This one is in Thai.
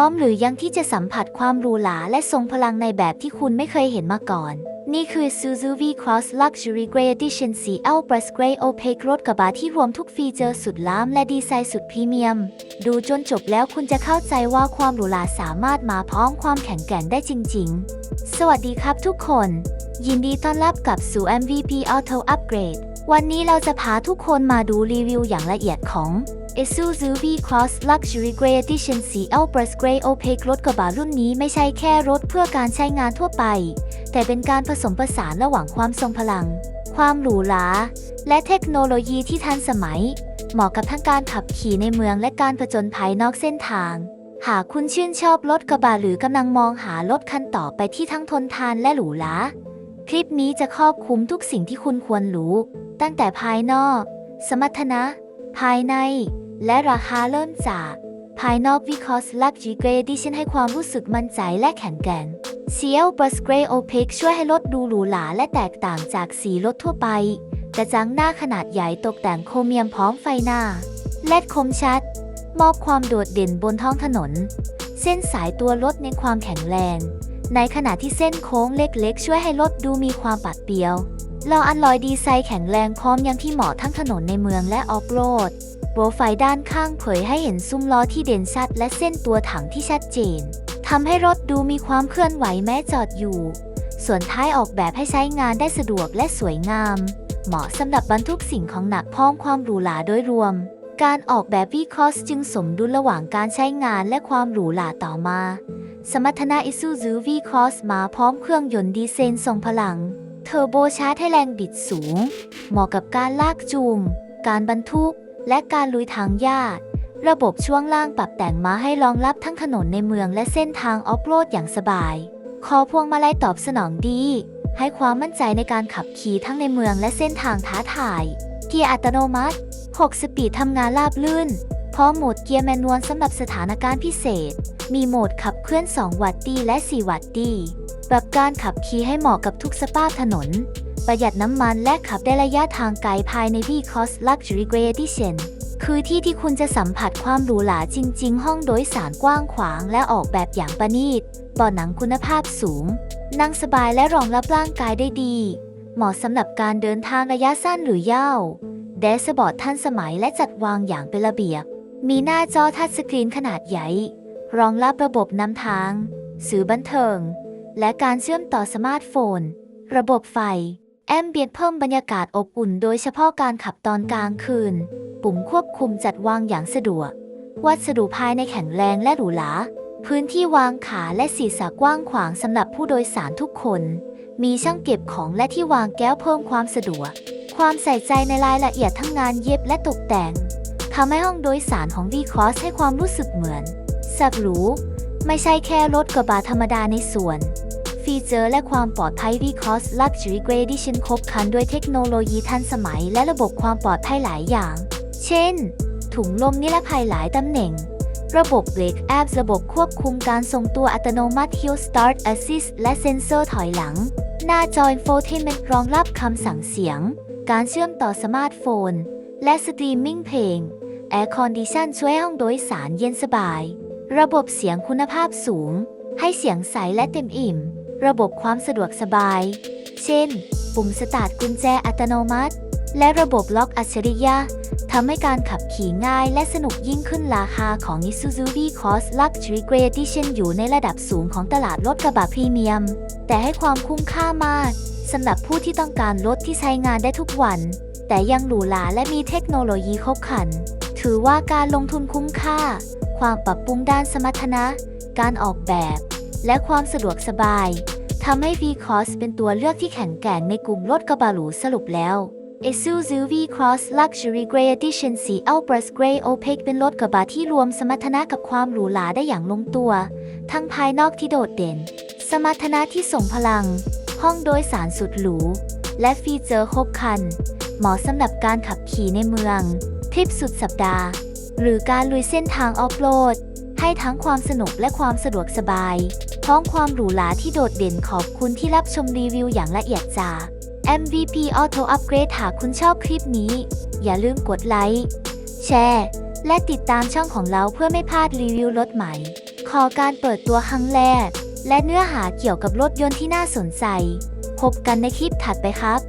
ร้อมหรือยังที่จะสัมผัสความหรูหราและทรงพลังในแบบที่คุณไม่เคยเห็นมาก่อน นี่คือ Suzuki Cross Luxury Grey Edition CL Plus Grey Opaque รถกระบะที่รวมทุกฟีเจอร์สุดล้ำและดีไซน์สุดพรีเมียม ดูจนจบแล้วคุณจะเข้าใจว่าความหรูหราสามารถมาพร้อมความแข็งแกร่งได้จริง ๆ สวัสดีครับทุกคน ยินดีต้อนรับกลับสู่ MVP Auto Upgrade วันนี้เราจะพาทุกคนมาดูรีวิวอย่างละเอียดของ Isuzu V-Cross Luxury Grey Edition CL Plus Grey Opaque รถกระบะรุ่นนี้ไม่ใช่แค่รถเพื่อการใช้งานทั่วไป แต่เป็นการผสมผสานระหว่างความทรงพลัง ความหรูหรา และเทคโนโลยีที่ทันสมัย เหมาะกับทั้งการขับขี่ในเมืองและการผจญภัยนอกเส้นทาง หากคุณชื่นชอบรถกระบะหรือกำลังมองหารถคันต่อไปที่ทั้งทนทานและหรูหราคลิปนี้จะครอบคลุมทุกสิ่งที่คุณควรรู้ ตั้งแต่ภายนอก สมรรถนะ ภายใน และราคาเริ่มจาก ภายนอก Vicos Luxury Grey Edition ให้ความรู้สึกมั่นใจและแข็งแกร่ง CL Plus Grey Opaque ช่วยให้รถดูหรูหราและแตกต่างจากสีรถทั่วไป กระจังหน้าขนาดใหญ่ตกแต่งโครเมียมพร้อมไฟหน้า และคมชัด มอบความโดดเด่นบนท้องถนน เส้นสายตัวรถในความแข็งแรง ในขณะที่เส้นโค้งเล็กๆ ช่วยให้รถดูมีความปัดเปรียว ล้ออันลอยดีไซน์แข็งแรงพร้อมยังที่เหมาะทั้งถนนในเมืองและออฟโรด โปรไฟล์ด้านข้างเผยให้เห็นซุ้มล้อที่เด่นชัด และเส้นตัวถังที่ชัดเจนทำให้รถดูมีความเคลื่อนไหวแม้จอดอยู่ ส่วนท้ายออกแบบให้ใช้งานได้สะดวกและสวยงาม เหมาะสำหรับบรรทุกสิ่งของหนักพร้อมความหรูหราโดยรวม การออกแบบ V-Cross จึงสมดุลระหว่างการใช้งานและความหรูหราต่อมา สมรรถนะ Isuzu V-Cross มาพร้อมเครื่องยนต์ดีเซลทรงพลัง เทอร์โบชาร์จให้แรงบิดสูง เหมาะกับการลากจูง การบรรทุก และการลุยทางหญ้าระบบช่วงล่างปรับแต่งมาให้รองรับทั้งถนนในเมืองและเส้นทางออฟโรดอย่างสบาย คอพวงมาลัยตอบสนองดี ให้ความมั่นใจในการขับขี่ทั้งในเมืองและเส้นทางท้าทาย เกียร์อัตโนมัติ 6 สปีดทำงานราบลื่น พร้อมโหมดเกียร์แมนนวลสำหรับสถานการณ์พิเศษ มีโหมดขับเคลื่อน 2 วัตต์ดีและ 4 วัตต์ดีปรับการขับขี่ให้เหมาะกับทุกสภาพถนน ประหยัดน้ำมันและขับได้ระยะทางไกลภายใน V-Cross Luxury Grey Edition คือที่ที่คุณจะสัมผัสความหรูหราจริง ๆ ห้องโดยสารกว้างขวางและออกแบบอย่างประณีตเบาะหนังคุณภาพสูง นั่งสบายและรองรับร่างกายได้ดี เหมาะสำหรับการเดินทางระยะสั้นหรือยาว แดชบอร์ดทันสมัยและจัดวางอย่างเป็นระเบียบ มีหน้าจอทัชสกรีนขนาดใหญ่ รองรับระบบนำทาง สื่อบันเทิง และการเชื่อมต่อสมาร์ทโฟน ระบบไฟ แอมเบียนเพิ่มบรรยากาศอบอุ่นโดยเฉพาะการขับตอนกลางคืน ปุ่มควบคุมจัดวางอย่างสะดวก วัสดุภายในแข็งแรงและหรูหรา พื้นที่วางขาและศีรษะกว้างขวางสำหรับผู้โดยสารทุกคน มีช่องเก็บของและที่วางแก้วเพิ่มความสะดวก ความใส่ใจในรายละเอียดทั้งงานเย็บและตกแต่งทำให้ห้องโดยสารของ V-Cross ให้ความรู้สึกเหมือน สับหรู ไม่ใช่แค่รถกระบะธรรมดาในสวน ฟีเจอร์และความปลอดภัย V-Cross Luxury Grey Edition ครบครันด้วยเทคโนโลยีทันสมัยและระบบความปลอดภัยหลายอย่าง เช่น ถุงลมนิรภัยหลายตำแหน่ง ระบบเบรกแอประบบควบคุมการทรงตัวอัตโนมัติ Hill Start Assist และเซ็นเซอร์ถอยหลัง หน้าจอ Infotainment รองรับคำสั่งเสียง การเชื่อมต่อสมาร์ทโฟน และสตรีมมิ่งเพลง Air Condition ช่วยห้องโดยสารเย็นสบาย ระบบเสียงคุณภาพสูง ให้เสียงใสและเต็มอิ่ม ระบบความสะดวกสบาย เช่น ปุ่มสตาร์ทกุญแจอัตโนมัติ และระบบล็อกอัจฉริยะทำให้การขับขี่ง่ายและสนุกยิ่งขึ้นราคาของ Isuzu V-Cross Luxury Grey Edition อยู่ในระดับสูงของตลาดรถกระบะพรีเมียม แต่ให้ความคุ้มค่ามากสำหรับผู้ที่ต้องการรถที่ใช้งานได้ทุกวัน แต่ยังหรูหราและมีเทคโนโลยีครบครัน ถือว่าการลงทุนคุ้มค่า ความปรับปรุงด้านสมรรถนะ การออกแบบ และความสะดวกสบายทำให้ V-Cross เป็นตัวเลือกที่แข็งแกร่งในกลุ่มรถกระบะหรูสรุปแล้ว Isuzu V-Cross Luxury Grey Edition CL Plus Grey Opaque เป็นรถกระบะที่รวมสมรรถนะกับความหรูหราได้อย่างลงตัว ทั้งภายนอกที่โดดเด่น สมรรถนะที่ส่งพลัง ห้องโดยสารสุดหรู และฟีเจอร์ครบคัน เหมาะสำหรับการขับขี่ในเมือง ทริปสุดสัปดาห์ หรือการลุยเส้นทางออฟโรดให้ทั้งความสนุกและความสะดวกสบาย พร้อมความหรูหราที่โดดเด่นขอบคุณที่รับชมรีวิวอย่างละเอียดจาก MVP Auto Upgrade หากคุณชอบคลิปนี้ อย่าลืมกดไลค์ แชร์ และติดตามช่องของเราเพื่อไม่พลาดรีวิวรถใหม่ ขอการเปิดตัวครั้งแรก และเนื้อหาเกี่ยวกับรถยนต์ที่น่าสนใจ พบกันในคลิปถัดไปครับ